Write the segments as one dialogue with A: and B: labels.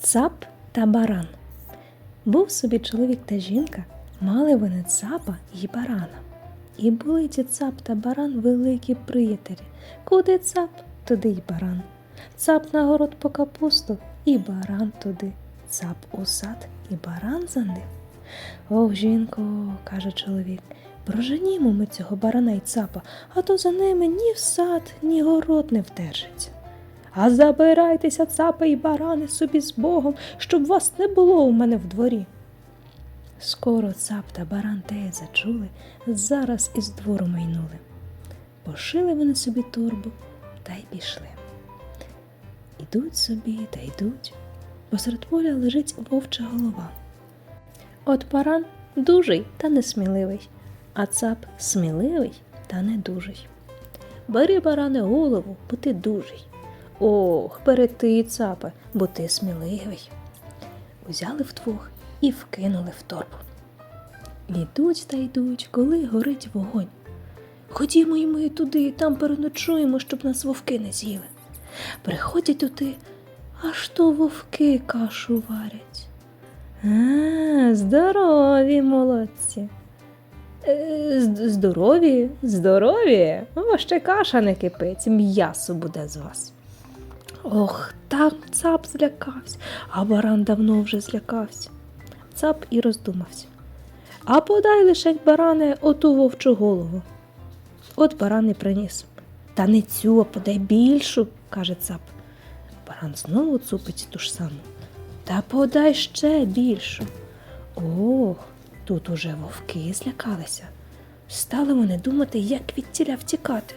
A: Цап та баран. Був собі чоловік та жінка, мали вони цапа і барана. І були ті цап та баран великі приятелі. Куди цап, туди й баран. Цап на город по капусту, і баран туди. Цап у сад, і баран за ним. Ох, жінко, каже чоловік, проженімо ми цього барана й цапа, а то за ними ні в сад, ні город не вдержиться. А забирайтеся, цапи й барани собі з Богом, щоб вас не було у мене в дворі. Скоро цап та баран теє зачули, зараз із двору майнули. Пошили вони собі торбу та й пішли. Ідуть собі та йдуть. Посеред поля лежить вовча голова. От баран дужий та несміливий, а цап сміливий та недужий. Бери, баране, голову, бо ти дужий. Ох, бери ти, цапе, бо ти сміливий. Узяли вдвох і вкинули в торбу. Ідуть та йдуть, коли горить вогонь. Ходімо й ми туди, там переночуємо, щоб нас вовки не з'їли. Приходять туди, аж то вовки кашу варять. А, здорові молодці. Е, Здорові, здорові. О, ще каша не кипить, м'ясо буде з вас. Ох, там цап злякався, а баран давно вже злякався. Цап і роздумався. А подай лише баране оту вовчу голову. От баран і приніс. Та не цю, а подай більшу, каже цап. Баран знову цупить ту ж саму. Та подай ще більшу. Ох, тут уже вовки злякалися. Стали вони думати, як від тіля втікати.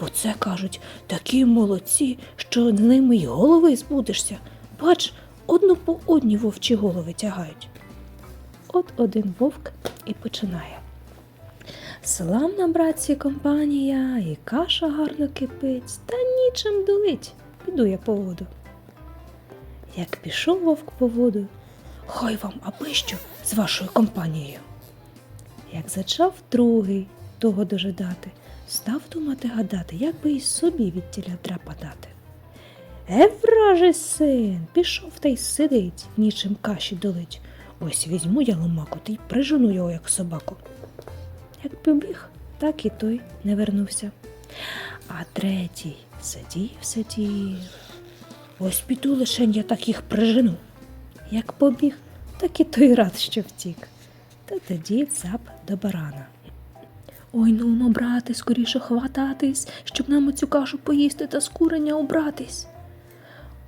A: Бо це кажуть такі молодці, що з ними й голови збудешся. Бач, одну по одній вовчі голови тягають. От один вовк і починає. Славна, братці, компанія, і каша гарно кипить, та нічим долить. Піду я по воду. Як пішов вовк по воду, хай вам аби що з вашою компанією. Як зачав другий того дожидати, став думати гадати, як би й собі від тіля драпа дати. Е, вражий син, пішов та й сидить, нічим каші долить. Ось візьму я ломаку та й прижену його, як собаку. Як побіг, так і той не вернувся. А третій сидів, сидів. Ось піду лишень я так їх прижену. Як побіг, так і той рад, що втік. Та тоді цап до барана. Ой, ну, ну, брате, скоріше хвататись, щоб нам оцю кашу поїсти та з убратись.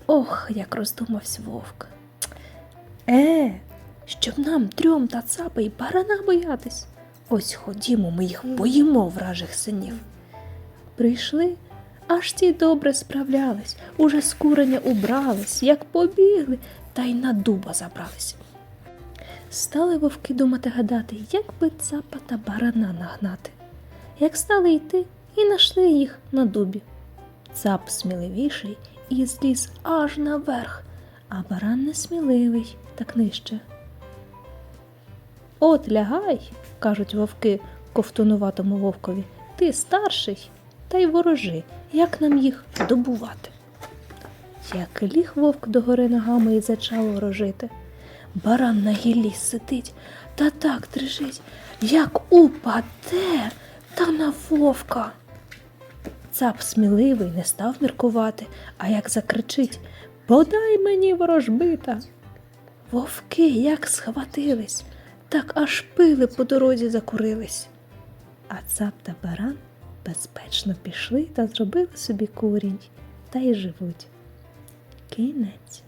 A: Ох, як роздумався вовк. Е, щоб нам трьом та цапа й барана боятись. Ось ходімо, ми їх боїмо, вражих синів. Прийшли, аж ті добре справлялись, уже з куреня убрались, як побігли, та й на дуба забрались. Стали вовки думати гадати, як би цапа та барана нагнати. Як стали йти, і нашли їх на дубі. Цап сміливіший і зліз аж наверх, а баран несміливий, так нижче. От лягай, кажуть вовки ковтунуватому вовкові, ти старший, та й ворожи, як нам їх добувати. Як ліг вовк догори ногами і зачав ворожити. Баран на гіллі сидить та так дрижить, як упаде та на вовка. Цап сміливий не став міркувати, а як закричить Подай мені ворожбита. Вовки як схватились, так аж пили по дорозі закурились. А цап та баран безпечно пішли та зробили собі курінь, та й живуть. Кінець.